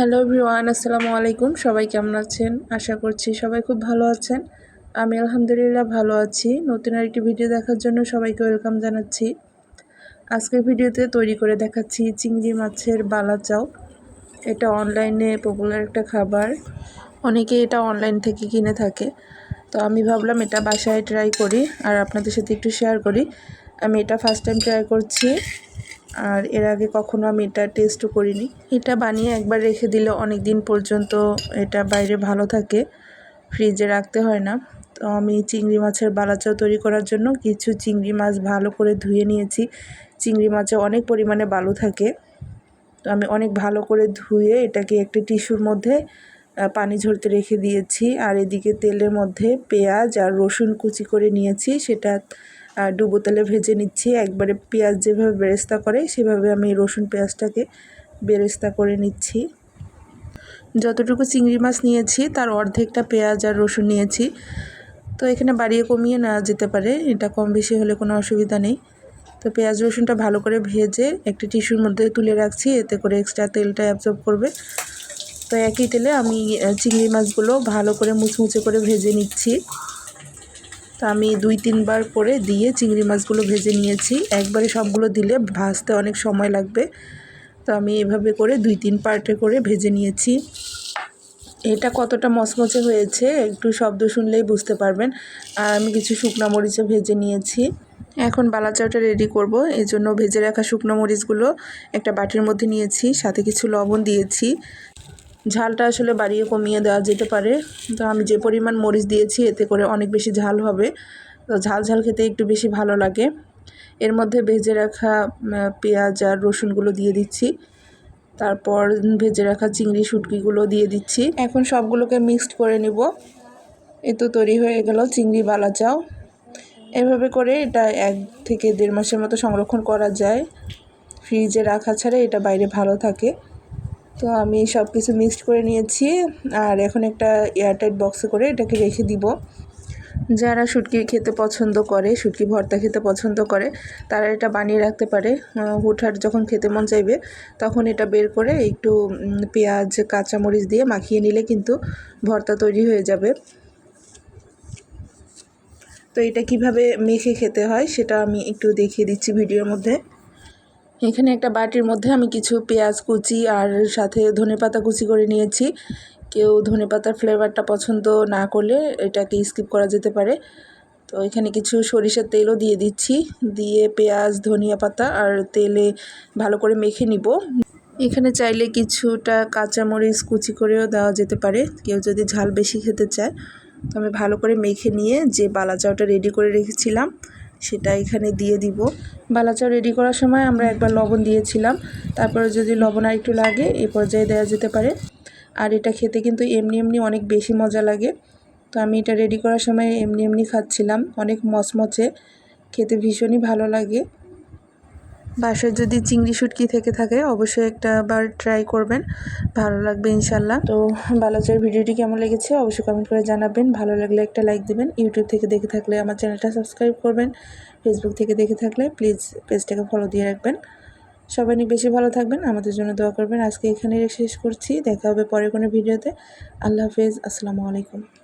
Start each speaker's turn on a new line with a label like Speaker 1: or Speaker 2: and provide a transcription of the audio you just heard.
Speaker 1: Hello V1 আসসালামু আলাইকুম। সবাই কেমন আছেন? আশা করছি সবাই খুব ভালো আছেন। আমি আলহামদুলিল্লাহ ভালো আছি। নতুন আরেকটি ভিডিও দেখার জন্য সবাইকে ওয়েলকাম জানাচ্ছি। আজকের ভিডিওতে তৈরি করে দেখাচ্ছি চিংড়ি মাছের বালা চাও এটা অনলাইনে পপুলার একটা খাবার। অনেকে এটা অনলাইন থেকে কিনে থাকে। তো আমি ভাবলাম এটা বাসায় ট্রাই করি আর আপনাদের সাথে একটু শেয়ার করি। আমি এটা ফার্স্ট টাইম ট্রাই করছি। আর এর আগে কখনো আমি এটা টেস্টও করিনি। এটা বানিয়ে একবার রেখে দিলে অনেক দিন পর্যন্ত এটা বাইরে ভালো থাকে ফ্রিজে রাখতে হয় না। তো আমি চিংড়ি মাছের বালাচাও তৈরি করার জন্য কিছু চিংড়ি মাছ ভালো করে ধুয়ে নিয়েছি। চিংড়ি মাছে অনেক পরিমাণে বালু থাকে। তো আমি অনেক ভালো করে ধুয়ে এটাকে একটি টিস্যুর মধ্যে পানি ঝরতে রেখে দিয়েছি। আর এদিকে তেলের মধ্যে পেঁয়াজ আর রসুন কুচি করে নিয়েছি। সেটা ডুবো তেলে ভেজে নিচ্ছি। একবারে পেঁয়াজ যেভাবে বেরেস্তা করে, সেভাবে আমি রসুন পেঁয়াজটাকে বেরেস্তা করে নিচ্ছি। যতটুকু চিংড়ি মাছ নিয়েছি, তার অর্ধেকটা পেঁয়াজ আর রসুন নিয়েছি। তো এখানে বাড়িয়ে কমিয়ে নেওয়া যেতে পারে, এটা কম বেশি হলে কোনো অসুবিধা নেই। তো পেঁয়াজ রসুনটা ভালো করে ভেজে একটি টিস্যুর মধ্যে তুলে রাখছি, এতে করে এক্সট্রা তেলটা অ্যাবজর্ব করবে। তো একই তেলে আমি চিংড়ি মাছগুলো ভালো করে মুচমুচে করে ভেজে নিচ্ছি। তো আমি দুই, তিনবার করে দিয়ে চিংড়ি মাছগুলো ভেজে নিয়েছি। একবারে সবগুলো দিলে ভাজতে অনেক সময় লাগবে। তো আমি এভাবে করে দুই, তিন পার্টে করে ভেজে নিয়েছি। এটা কতটা মচমচে হয়েছে একটু শব্দ শুনলেই বুঝতে পারবেন। আর আমি কিছু শুকনো মরিচও ভেজে নিয়েছি। এখন বালাচাওটা রেডি করব। এই জন্য ভেজে রাখা শুকনো মরিচগুলো একটা বাটির মধ্যে নিয়েছি, সাথে কিছু লবণ দিয়েছি। ঝালটা আসলে বাড়িয়ে কমিয়ে দেওয়া যেতে পারে। তো আমি যে পরিমাণ মরিচ দিয়েছি, এতে করে অনেক বেশি ঝাল হবে। তো ঝাল ঝাল খেতে একটু বেশি ভালো লাগে। এর মধ্যে ভেজে রাখা পেঁয়াজ আর রসুনগুলো দিয়ে দিচ্ছি। তারপর ভেজে রাখা চিংড়ি শুটকিগুলো দিয়ে দিচ্ছি। এখন সবগুলোকে মিক্সড করে নিব। এ তো তৈরি হয়ে গেল চিংড়ি বালা চাও। এভাবে করে এটা এক থেকে দেড় মাসের মতো সংরক্ষণ করা যায়। ফ্রিজে রাখা ছাড়া এটা বাইরে ভালো থাকে। তো আমি সব কিছু মিক্সড করে নিয়েছি, আর এখন একটা এয়ারটাইট বক্সে করে এটাকে রেখে দিব। যারা শুটকি খেতে পছন্দ করে, শুটকি ভর্তা খেতে পছন্দ করে, তারা এটা বানিয়ে রাখতে পারে। হুটহাট যখন খেতে মন চাইবে, তখন এটা বের করে একটু পেঁয়াজ, কাঁচামরিচ দিয়ে মাখিয়ে নিলে কিন্তু ভর্তা তৈরি হয়ে যাবে। তো এটা কীভাবে মেখে খেতে হয়, সেটা আমি একটু দেখিয়ে দিচ্ছি ভিডিওর মধ্যে। এখানে একটা বাটির মধ্যে আমি কিছু পেঁয়াজ কুচি আর সাথে ধনে পাতা কুচি করে নিয়েছি। কেউ ধনে পাতার ফ্লেভারটা পছন্দ না করলে এটাকে স্কিপ করা যেতে পারে। তো এখানে কিছু সরিষার তেলও দিয়ে দিচ্ছি। দিয়ে পেঁয়াজ, ধনিয়া পাতা আর তেলে ভালো করে মেখে নিব। এখানে চাইলে কিছুটা কাঁচামরিচ কুচি করেও দেওয়া যেতে পারে। কেউ যদি ঝাল বেশি খেতে চায়, তো আমি ভালো করে মেখে নিয়ে যে বালাচাওটা রেডি করে রেখেছিলাম সেটা এখানে দিয়ে দিব। বালাচা রেডি করার সময় আমরা একবার লবণ দিয়েছিলাম। তারপরে যদি লবণ আর একটু লাগে, এ পর্যায়ে দেওয়া যেতে পারে। আর এটা খেতে কিন্তু এমনি এমনি অনেক বেশি মজা লাগে। তো আমি এটা রেডি করার সময় এমনি এমনি খাচ্ছিলাম। অনেক মচমচে। খেতে ভীষণই ভালো লাগে। বাসায় যদি চিংড়ি শুটকি থেকে থাকে, অবশ্যই একটা বার ট্রাই করবেন। ভালো লাগবে ইনশাল্লাহ তো বালাচার ভিডিওটি কেমন লেগেছে অবশ্যই কমেন্ট করে জানাবেন। ভালো লাগলে একটা লাইক দিবেন। ইউটিউব থেকে দেখে থাকলে আমার চ্যানেলটা সাবস্ক্রাইব করবেন। ফেসবুক থেকে দেখে থাকলে প্লিজ পেজটাকে ফলো দিয়ে রাখবেন। সবাই অনেক বেশি ভালো থাকবেন। আমাদের জন্য দোয়া করবেন। আজকে এখানে শেষ করছি। দেখা হবে পরে কোনো ভিডিওতে। আল্লাহ হাফেজ। আসসালামু আলাইকুম।